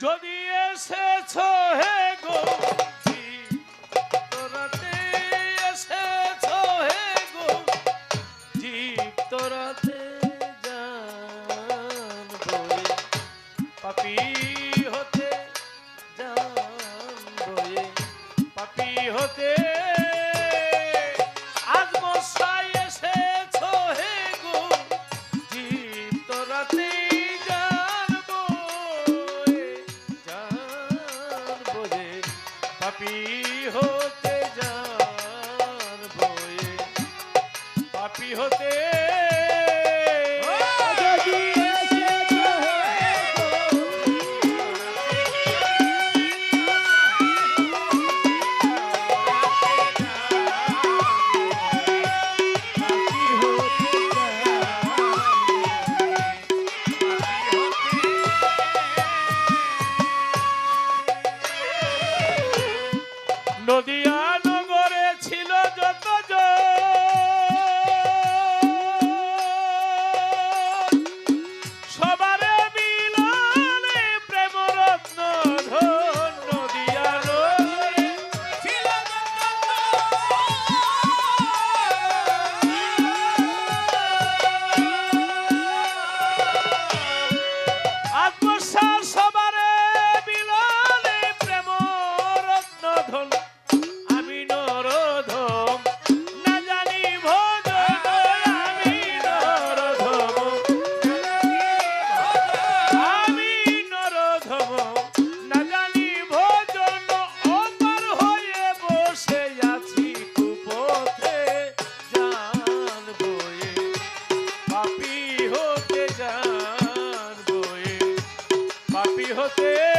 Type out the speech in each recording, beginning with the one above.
যদি এসেছ হে গো তোরাতে এসেছ হে গো জীব তোরাতে জানব পাপি হতে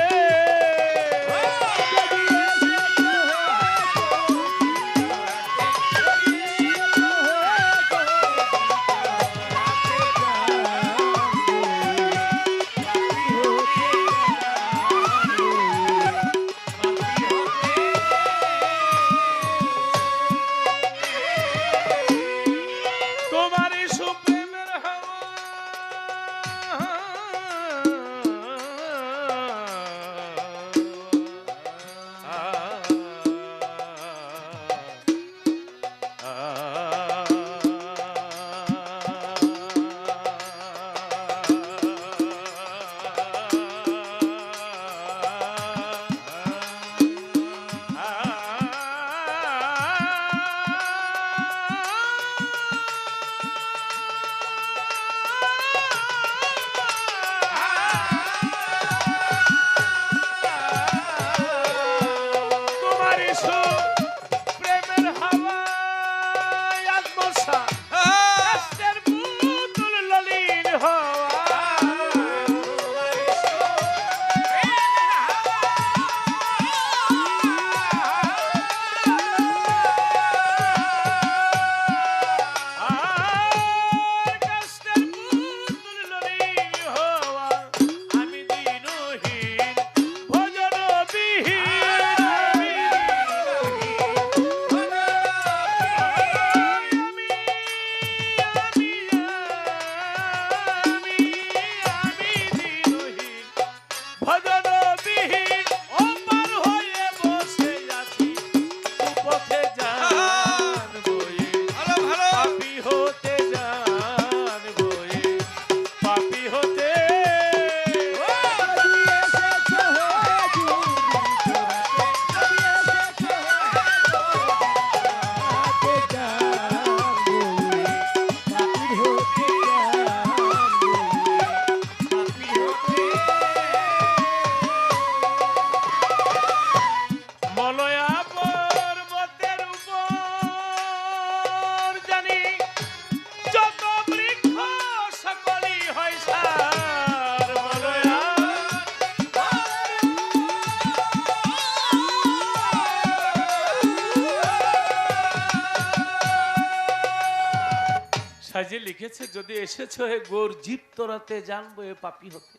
সাজে লিখেছে যদি এসেছ হে গোর জীব তোরাতে জানব এ পাপি হতে।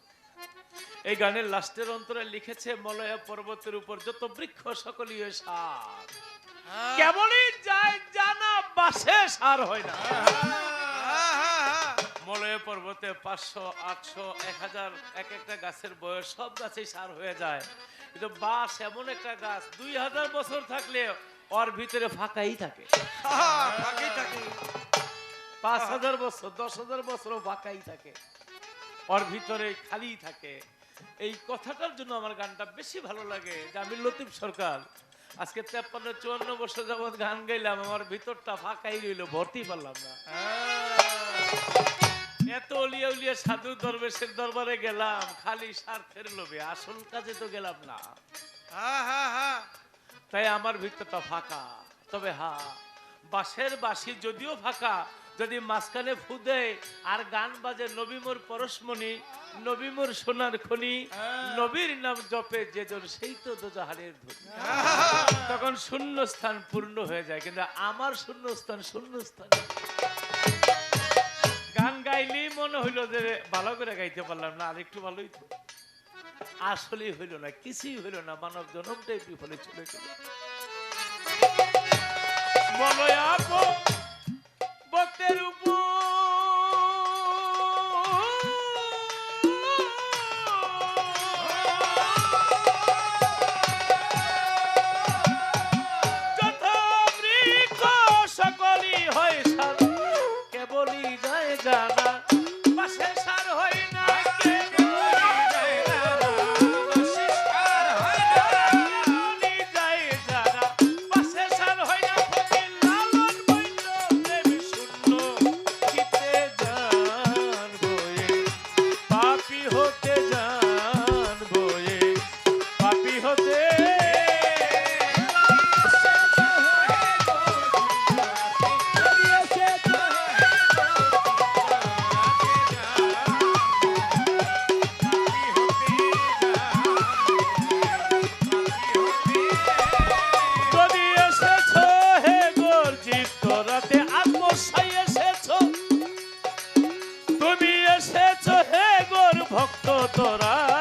এই গানের লাস্টের অন্তরে লিখেছে মলয়া পর্বতের উপর যত বৃক্ষ সকলই সার। কেবলই যায় জানা বাসে সার হয় না। মলয় পর্বতে পাঁচশো আটশো এক হাজার এক একটা গাছের বয়স সব গাছেই সার হয়ে যায়। কিন্তু বাস এমন একটা গাছ দুই হাজার বছর থাকলে ওর ভিতরে ফাঁকাই থাকে। হ্যাঁ, থাকি থাকি। পাঁচ হাজার বছর দশ হাজার বছরও ফাঁকাই থাকে। ওর ভিতরে খালি থাকে। এই কথাটার জন্য আমার গানটা বেশি ভালো লাগে। যে আমি লতিফ সরকার আজকে তেপ্পান্ন চুয়ান্ন বছর যাবৎ গান গাইলাম আমার ভিতরটা ফাঁকাই রইল ভর্তি পারলাম না। এত অলিয়া উলিয়া সাধু দরবেশের দরবারে গেলাম খালি স্বার্থের লোভে আসল কাজে তো গেলাম না। হ্যাঁ হ্যাঁ হ্যাঁ। তাই আমার ভিতরটা ফাঁকা। তবে হা বাঁশের বাঁশি যদিও ফাঁকা যদি মাঝখানে ফু দেয় আর গান বাজে নবীমোর পরশমণি নবীমোর সোনার খনি নবীর নাম জপে যেজন সেই তো দোজাহারের ধ্বনি। তখন শূন্য স্থান পূর্ণ হয়ে যায় কিন্তু আমার শূন্য স্থান শূন্য স্থান গান গাইলেই মনে হইল যে ভালো করে গাইতে পারলাম না আরেকটু ভালোই তো। আসলেই হইল না কিছুই হইল না মানব জনমটাই বিফলে চলে গেল। মলয়া ভক্তের সকলই তোরা